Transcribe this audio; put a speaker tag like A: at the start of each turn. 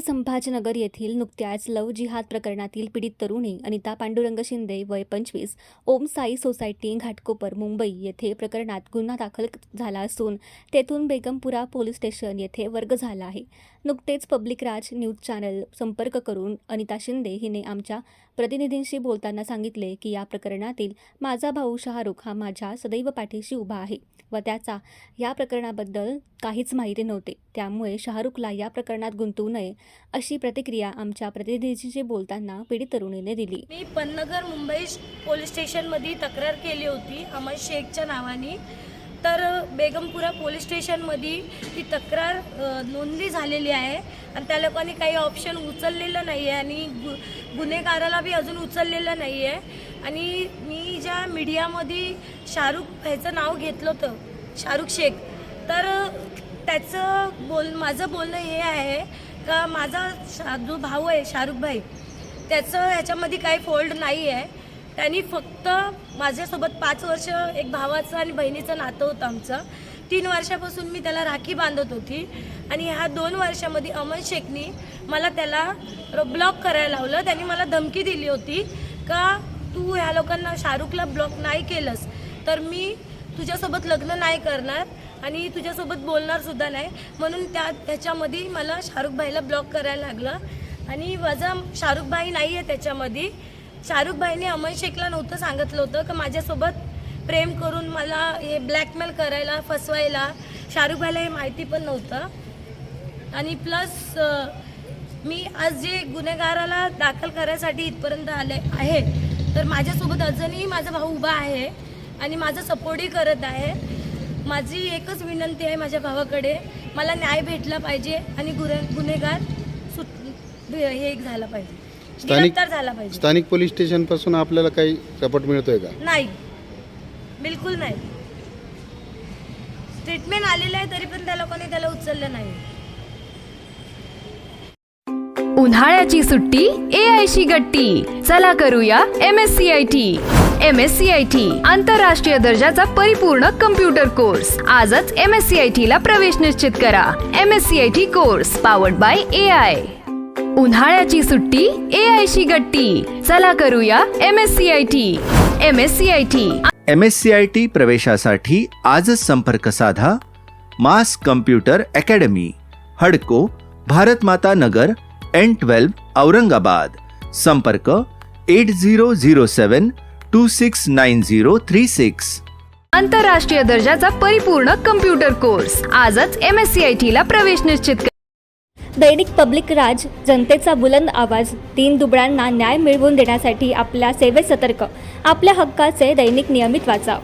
A: संभाजीनगर येथील नुकत्याच लव जिहाद प्रकरणातील पीडित तरुणी अनिता पांडुरंग शिंदे वय पंचवीस ओम साई सोसायटी घाटकोपर मुंबई येथे प्रकरणात गुन्हा दाखल झाला असून तेथून बेगमपुरा पोलीस स्टेशन येथे वर्ग झाला आहे. नुकतेच पब्लिक राज न्यूज चॅनल संपर्क करून अनिता शिंदे हिने आमच्या प्रतिनिधींशी बोलताना सांगितले की या प्रकरणातील माझा भाऊ शाहरुख हा माझ्या सदैव पाठीशी उभा आहे व त्याचा या प्रकरणाबद्दल काहीच माहिती नव्हते. त्यामुळे शाहरुखला या प्रकरणात गुंतवू नये अशी प्रतिक्रिया आमच्या प्रतिनिधीशी बोलताना पीडित तरुणीने दिली.
B: मी पन्नगर मुंबई पोलीस स्टेशनमध्ये तक्रार केली होती अमर शेखच्या नावाने. तर बेगमपुरा पोलीस स्टेशनमध्ये ती तक्रार नोंदणी झालेली आहे आणि त्या लोकांनी काही ऑप्शन उचललेलं नाही आहे आणि गु गुन्हेगाराला बी अजून उचललेलं नाही आहे आणि मी ज्या मीडियामध्ये शाहरुख ह्याचं नाव घेतलं होतं शाहरुख शेख तर त्याचं बोल माझं बोलणं हे आहे का माझा शा जो भाऊ आहे शाहरुख भाई त्याचं ह्याच्यामध्ये काही फोल्ड नाही आहे त्यांनी फक्त माझ्यासोबत पाच वर्ष एक भावाचं आणि बहिणीचं नातं होतं आमचं. तीन वर्षापासून मी त्याला राखी बांधत होती. आणि ह्या दोन वर्षामध्ये अमन शेखनी मला त्याला ब्लॉक करायला लावलं. त्यांनी मला धमकी दिली होती का तू ह्या लोकांना शाहरुखला ब्लॉक नाही केलंस. तर मी तुझ्यासोबत लग्न नाही करणार आणि तुझ्यासोबत बोलणार सुद्धा नाही. म्हणून त्या त्याच्यामध्ये मला शाहरुख भाईला ब्लॉक करायला लागलं. आणि माझा शाहरुख भाई नाही आहे त्याच्यामध्ये. शाहरुख भाईने अमन शेखला नव्हतं सांगितलं होतं का माझ्यासोबत प्रेम करून मला हे ब्लॅकमेल करायला फसवायला शाहरुख भाईला हे माहिती पण नव्हतं. आणि प्लस मी आज जे गुन्हेगाराला दाखल करायसाठी इथपर्यंत आले आहे तर माझ्यासोबत अजूनही माझा भाऊ उभा आहे आणि माझा सपोर्टही करत आहे. माझी एकच विनंती आहे माझ्या भावाकडे मला न्याय भेटला पाहिजे आणि गुन्हे गुन्हेगार सुट हे एक झाला पाहिजे.
C: स्थानिक
B: गिरफ्तार झाला पाहिजे.
C: स्थानिक पोलीस स्टेशनपासून आपल्याला काही सपोर्ट मिळतोय का?
B: नाही. बिलकुल नाही. ट्रीटमेंट आलेलं आहे तरी पण त्या लोकांनी त्याला उचललं नाही.
D: उन्हाळ्याची सुट्टी ए आय शी गट्टी. चला करूया M S C I T M S C I T आंतरराष्ट्रीय दर्जाचा परिपूर्ण कम्प्युटर कोर्स आजच M S C I T ला प्रवेश निश्चित करा. M S C I T course powered by A I उन्हाळ्याची सुट्टी ए आय शी गट्टी. चला करूया M S C I T M S C I T
E: M S C I T प्रवेशासाठी आजच संपर्क साधा. मास कम्प्युटर अकॅडमी हडको भारत माता नगर एन ट्वेल्व औरंगाबाद. संपर्क eight zero zero seven two six nine zero three six
D: आंतरराष्ट्रीय दर्जाचा परिपूर्ण कम्प्युटर कोर्स. आजच M S C I T ला प्रवेश निश्चित करा.
A: दैनिक पब्लिक राज जनतेचा बुलंद आवाज तीन दुबळ्यांना न्याय मिळवून देण्यासाठी आपल्या सेवेत सतर्क. आपल्या हक्काचे दैनिक नियमित वाचा